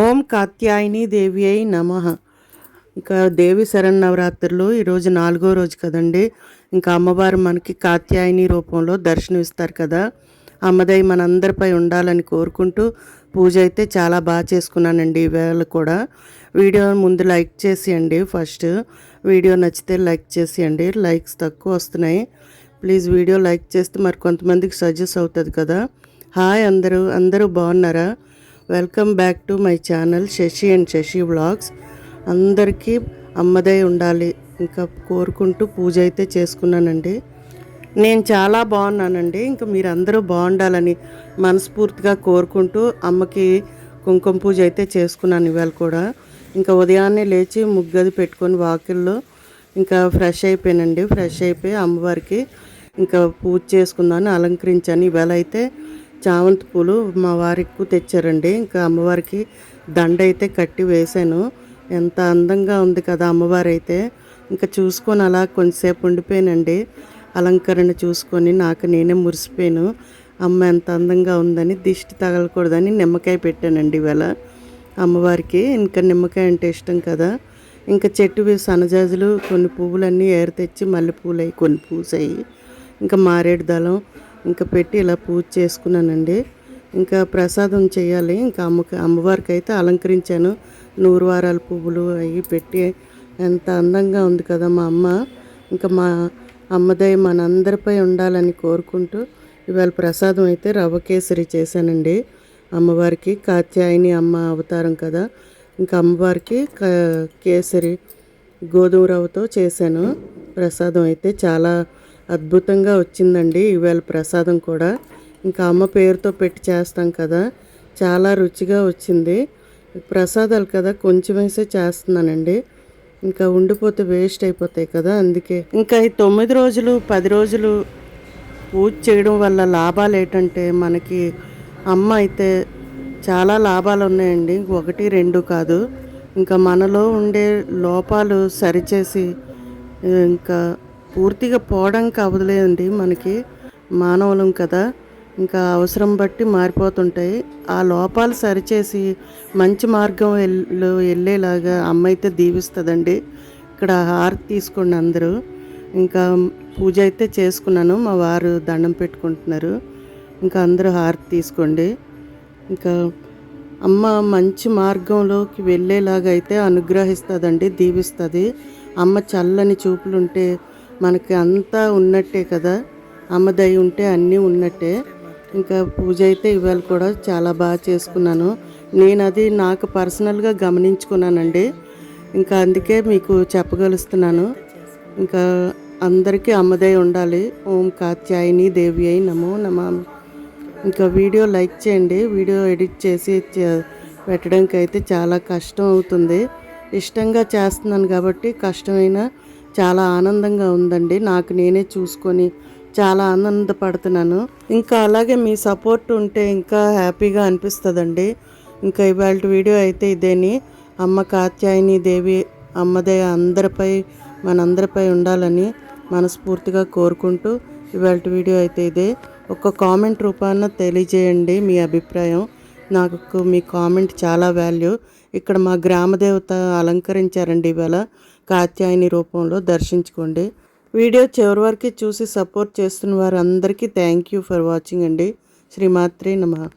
ఓం కాత్యాయని దేవి అయి నమ. ఇంకా దేవి శరణవరాత్రులు ఈరోజు నాలుగో రోజు కదండి. ఇంకా అమ్మవారు మనకి కాత్యాయని రూపంలో దర్శనమిస్తారు కదా. అమ్మదయ్య మనందరిపై ఉండాలని కోరుకుంటూ పూజ అయితే చాలా బాగా చేసుకున్నానండి ఈవేళ కూడా. వీడియో ముందు లైక్ చేసేయండి ఫస్ట్. వీడియో నచ్చితే లైక్ చేసేయండి. లైక్స్ తక్కువ వస్తున్నాయి. ప్లీజ్ వీడియో లైక్ చేస్తే మరి కొంతమందికి సజెస్ట్ అవుతుంది కదా. హాయ్ అందరూ. అందరూ బాగున్నారా? Welcome back to my channel Sashi and Sashi vlogs. అందరికీ అమ్మదై ఉండాలి. ఇంకా కోరుకుంటూ పూజ అయితే చేసుకున్నానండి. నేను చాలా బాగున్నానండి. ఇంకా మీరు అందరూ బాగుండాలని మనస్ఫూర్తిగా కోరుకుంటూ అమ్మకి కుంకుమ పూజ అయితే చేసుకున్నాను ఇవాళ కూడా. ఇంకా ఉదయాన్నే లేచి ముగ్గది పెట్టుకొని వాకిల్లో ఇంకా ఫ్రెష్ అయిపోయానండి. ఫ్రెష్ అయిపోయి అమ్మవారికి ఇంకా పూజ చేసుకుందామని అలంకరించాను. ఇవాళ అయితే చామంతి పూలు మా వారికి తెచ్చారండి. ఇంకా అమ్మవారికి దండ అయితే కట్టి వేశాను. ఎంత అందంగా ఉంది కదా అమ్మవారు అయితే ఇంకా చూసుకొని అలా కొంతసేపు ఉండిపోయానండి. అలంకరణ చూసుకొని నాకు నేనే మురిసిపోయాను. అమ్మ ఎంత అందంగా ఉందని దిష్టి తగలకూడదని నిమ్మకాయ పెట్టానండి ఇవాళ అమ్మవారికి. ఇంకా నిమ్మకాయ అంటే ఇష్టం కదా. ఇంకా చెట్టు సనజాజులు కొన్ని పువ్వులన్నీ ఏరు తెచ్చి మల్లెపూలు అవి కొన్ని పూసాయి. ఇంకా మారేడు దళం ఇంకా పెట్టి ఇలా పూజ చేసుకున్నానండి. ఇంకా ప్రసాదం చేయాలి. ఇంకా అమ్మకి అమ్మవారికి అయితే అలంకరించాను. నూరు వారాల పువ్వులు అవి పెట్టి ఎంత అందంగా ఉంది కదా మా అమ్మ. ఇంకా మా అమ్మదయ్య మనందరిపై ఉండాలని కోరుకుంటూ ఇవాళ ప్రసాదం అయితే రవ్వ కేసరి చేశానండి. అమ్మవారికి కాత్యాయని అమ్మ అవతారం కదా. ఇంకా అమ్మవారికి కేసరి గోధుమ రవ్వతో చేశాను. ప్రసాదం అయితే చాలా అద్భుతంగా వచ్చిందండి ఇవాళ ప్రసాదం కూడా. ఇంకా అమ్మ పేరుతో పెట్టి చేస్తాం కదా. చాలా రుచిగా వచ్చింది. ప్రసాదాలు కదా కొంచెం వేసే చేస్తున్నానండి. ఇంకా ఉండిపోతే వేస్ట్ అయిపోతాయి కదా అందుకే. ఇంకా ఈ తొమ్మిది రోజులు పది రోజులు పూజ చేయడం వల్ల లాభాలు ఏంటంటే మనకి అమ్మ అయితే చాలా లాభాలు ఉన్నాయండి. ఒకటి రెండు కాదు. ఇంకా మనలో ఉండే లోపాలు సరిచేసి ఇంకా పూర్తిగా పోవడానికి అవ్వదులేదండి మనకి మానవులం కదా. ఇంకా అవసరం బట్టి మారిపోతుంటాయి. ఆ లోపాలు సరిచేసి మంచి మార్గం వెళ్ళు వెళ్ళేలాగా అమ్మ అయితే దీవిస్తుందండి. ఇక్కడ హారతి తీసుకోండి అందరూ. ఇంకా పూజ అయితే చేసుకున్నాను. మా వారు దండం పెట్టుకుంటున్నారు. ఇంకా అందరూ హారతి తీసుకోండి. ఇంకా అమ్మ మంచి మార్గంలోకి వెళ్ళేలాగా అయితే అనుగ్రహిస్తుందండి దీవిస్తుంది. అమ్మ చల్లని చూపులుంటే మనకి అంతా ఉన్నట్టే కదా. అమ్మదయ్య ఉంటే అన్నీ ఉన్నట్టే. ఇంకా పూజ అయితే ఇవాళ కూడా చాలా బాగా చేసుకున్నాను. నేను అది నాకు పర్సనల్గా గమనించుకున్నానండి. ఇంకా అందుకే మీకు చెప్పగలుస్తున్నాను. ఇంకా అందరికీ అమ్మదయ్య ఉండాలి. ఓం కాత్యాయని దేవి అయి నమో నమా. ఇంకా వీడియో లైక్ చేయండి. వీడియో ఎడిట్ చేసి పెట్టడానికి అయితే చాలా కష్టం అవుతుంది. ఇష్టంగా చేస్తున్నాను కాబట్టి కష్టమైన చాలా ఆనందంగా ఉందండి. నాకు నేనే చూసుకొని చాలా ఆనందపడుతున్నాను. ఇంకా అలాగే మీ సపోర్ట్ ఉంటే ఇంకా హ్యాపీగా అనిపిస్తుందండి. ఇంకా ఇవాళ వీడియో అయితే ఇదేని. అమ్మ కాత్యాయని దేవి అమ్మదే అందరిపై మనందరిపై ఉండాలని మనస్ఫూర్తిగా కోరుకుంటూ ఇవాళ వీడియో అయితే ఇదే. ఒక కామెంట్ రూపాన తెలియజేయండి మీ అభిప్రాయం. నాకు మీ కామెంట్ చాలా వాల్యూ. ఇక్కడ మా గ్రామదేవత అలంకరించారండి ఇవాళ. కాత్యాయని రూపంలో దర్శించుకోండి. వీడియో చివరి వరకు చూసి సపోర్ట్ చేస్తున్న వారందరికీ థ్యాంక్ యూ ఫర్ వాచింగ్ అండి. శ్రీమాత్రే నమ.